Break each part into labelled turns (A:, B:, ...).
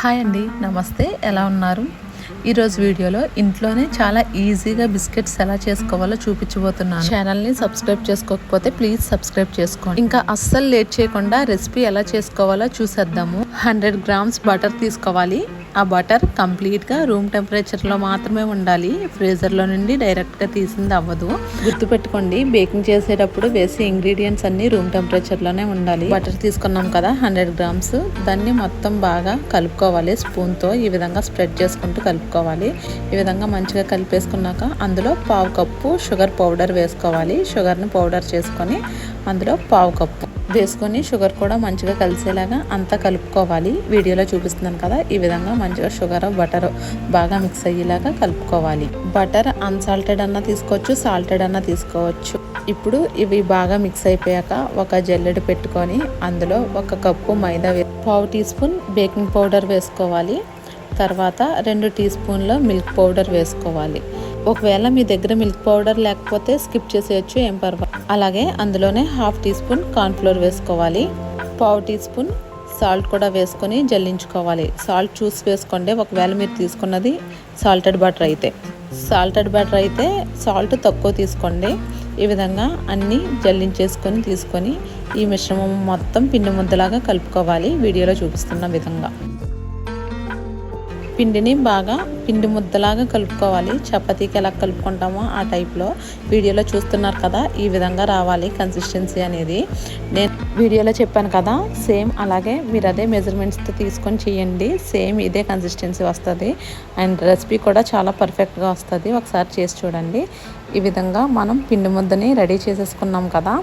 A: Hi అండి నమస్తే. ఎలా ఉన్నారు? ఈరోజు వీడియోలో ఇంట్లోనే చాలా ఈజీగా బిస్కెట్స్ ఎలా చేసుకోవాలో చూపించబోతున్నాను. ఛానల్ని సబ్స్క్రైబ్ చేసుకోకపోతే ప్లీజ్ సబ్స్క్రైబ్ చేసుకోండి. ఇంకా అస్సలు లేట్ చేయకుండా రెసిపీ ఎలా చేసుకోవాలో చూసేద్దాము. హండ్రెడ్ గ్రామ్స్ బటర్ తీసుకోవాలి. ఆ బటర్ కంప్లీట్గా రూమ్ టెంపరేచర్లో మాత్రమే ఉండాలి. ఫ్రీజర్లో నుండి డైరెక్ట్గా తీసింది అవ్వదు. గుర్తుపెట్టుకోండి బేకింగ్ చేసేటప్పుడు వేసే ఇంగ్రీడియంట్స్ అన్నీ రూమ్ టెంపరేచర్లోనే ఉండాలి. బటర్ తీసుకున్నాం కదా హండ్రెడ్ గ్రామ్స్. దాన్ని మొత్తం బాగా కలుపుకోవాలి. స్పూన్తో ఈ విధంగా స్ప్రెడ్ చేసుకుంటూ కలుపుకోవాలి. ఈ విధంగా మంచిగా కలిపేసుకున్నాక అందులో పావు కప్పు షుగర్ పౌడర్ వేసుకోవాలి. షుగర్ని పౌడర్ చేసుకొని అందులో పావు కప్పు వేసుకొని షుగర్ కూడా మంచిగా కలిసేలాగా అంతా కలుపుకోవాలి. వీడియోలో చూపిస్తున్నాను కదా ఈ విధంగా మంచిగా షుగర్ బటర్ బాగా మిక్స్ అయ్యేలాగా కలుపుకోవాలి. బటర్ అన్సాల్టెడ్ అన్న తీసుకోవచ్చు సాల్టెడ్ అన్న తీసుకోవచ్చు. ఇప్పుడు ఇవి బాగా మిక్స్ అయిపోయాక ఒక జల్లెడు పెట్టుకొని అందులో ఒక కప్పు మైదా పావు టీ స్పూన్ బేకింగ్ పౌడర్ వేసుకోవాలి. తర్వాత రెండు టీ స్పూన్ల మిల్క్ పౌడర్ వేసుకోవాలి. ఒకవేళ మీ దగ్గర మిల్క్ పౌడర్ లేకపోతే స్కిప్ చేసేయచ్చు ఏం పర్వాలేదు. అలాగే అందులోనే హాఫ్ టీ స్పూన్ కార్న్ఫ్లోర్ వేసుకోవాలి. పావు టీ స్పూన్ సాల్ట్ కూడా వేసుకొని జల్లించుకోవాలి. సాల్ట్ చూసి వేసుకోండి. ఒకవేళ మీరు తీసుకున్నది సాల్టెడ్ బటర్ అయితే. సాల్టెడ్ బటర్ అయితే సాల్ట్ తక్కువ తీసుకోండి. ఈ విధంగా అన్నీ జల్లించేసుకొని తీసుకొని ఈ మిశ్రమం మొత్తం పిండి ముద్దలాగా కలుపుకోవాలి. వీడియోలో చూపిస్తున్న విధంగా. పిండిని బాగా పిండి ముద్దలాగా కలుపుకోవాలి. చపాతీకి ఎలా కలుపుకుంటామో ఆ టైప్లో వీడియోలో చూస్తున్నారు కదా ఈ విధంగా రావాలి కన్సిస్టెన్సీ అనేది. నేను వీడియోలో చెప్పాను కదా సేమ్ అలాగే మీరు అదే మెజర్మెంట్స్తో తీసుకొని చేయండి. సేమ్ ఇదే కన్సిస్టెన్సీ వస్తుంది. అండ్ రెసిపీ కూడా చాలా పర్ఫెక్ట్గా వస్తుంది. ఒకసారి చేసి చూడండి. ఈ విధంగా మనం పిండి ముద్దని రెడీ చేసేసుకున్నాం కదా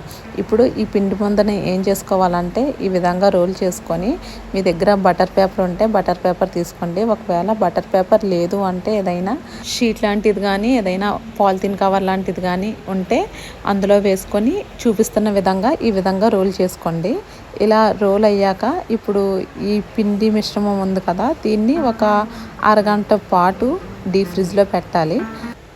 A: ఇప్పుడు ఈ పిండి ముద్దని ఏం చేసుకోవాలంటే ఈ విధంగా రోల్ చేసుకొని మీ దగ్గర బటర్ పేపర్ ఉంటే బటర్ పేపర్ తీసుకోండి. ఒకవేళ బటర్ పేపర్ లేదు అంటే ఏదైనా షీట్ లాంటిది కానీ ఏదైనా పాలిథిన్ కవర్ లాంటిది కానీ ఉంటే అందులో వేసుకొని చూపిస్తున్న విధంగా ఈ విధంగా రోల్ చేసుకోండి. ఇలా రోల్ అయ్యాక ఇప్పుడు ఈ పిండి మిశ్రమం ఉంది కదా దీన్ని ఒక అరగంట పాటు డీ ఫ్రిడ్జ్లో పెట్టాలి.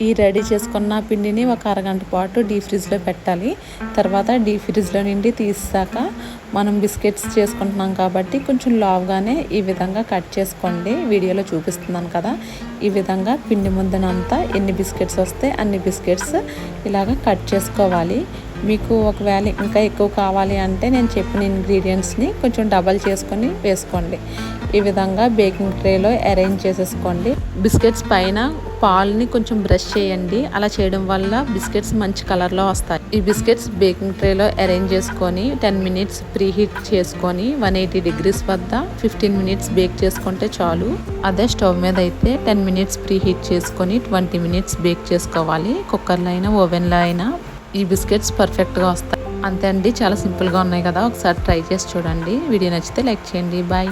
A: ఈ రెడీ చేసుకున్న పిండిని ఒక అరగంట పాటు డీ ఫ్రిడ్జ్లో పెట్టాలి. తర్వాత డీ ఫ్రిడ్జ్లో నుండి తీసాక మనం బిస్కెట్స్ చేసుకుంటున్నాం కాబట్టి కొంచెం లావుగానే ఈ విధంగా కట్ చేసుకోండి. వీడియోలో చూపిస్తున్నాను కదా. ఈ విధంగా పిండి ముద్దనంతా ఎన్ని బిస్కెట్స్ వస్తే అన్ని బిస్కెట్స్ ఇలాగ కట్ చేసుకోవాలి. మీకు ఒకవేళ ఇంకా ఎక్కువ కావాలి అంటే నేను చెప్పిన ఇంగ్రీడియంట్స్ని కొంచెం డబల్ చేసుకొని వేసుకోండి. ఈ విధంగా బేకింగ్ ట్రేలో అరేంజ్ చేసేసుకోండి. బిస్కెట్స్ పైన పాల్ని కొంచెం బ్రష్ చేయండి. అలా చేయడం వల్ల బిస్కెట్స్ మంచి కలర్లో వస్తాయి. ఈ బిస్కెట్స్ బేకింగ్ ట్రేలో అరేంజ్ చేసుకొని టెన్ మినిట్స్ ప్రీ హీట్ చేసుకొని వన్ ఎయిటీ డిగ్రీస్ వద్ద ఫిఫ్టీన్ మినిట్స్ బేక్ చేసుకుంటే చాలు. అదే స్టవ్ మీద అయితే టెన్ మినిట్స్ ప్రీ హీట్ చేసుకొని ట్వంటీ మినిట్స్ బేక్ చేసుకోవాలి. కుక్కర్లో అయినా ఓవెన్లో అయినా ఈ బిస్కెట్స్ పర్ఫెక్ట్గా వస్తాయి. అంతే అండి. చాలా సింపుల్గా ఉన్నాయి కదా. ఒకసారి ట్రై చేసి చూడండి. వీడియో నచ్చితే లైక్ చేయండి. బాయ్.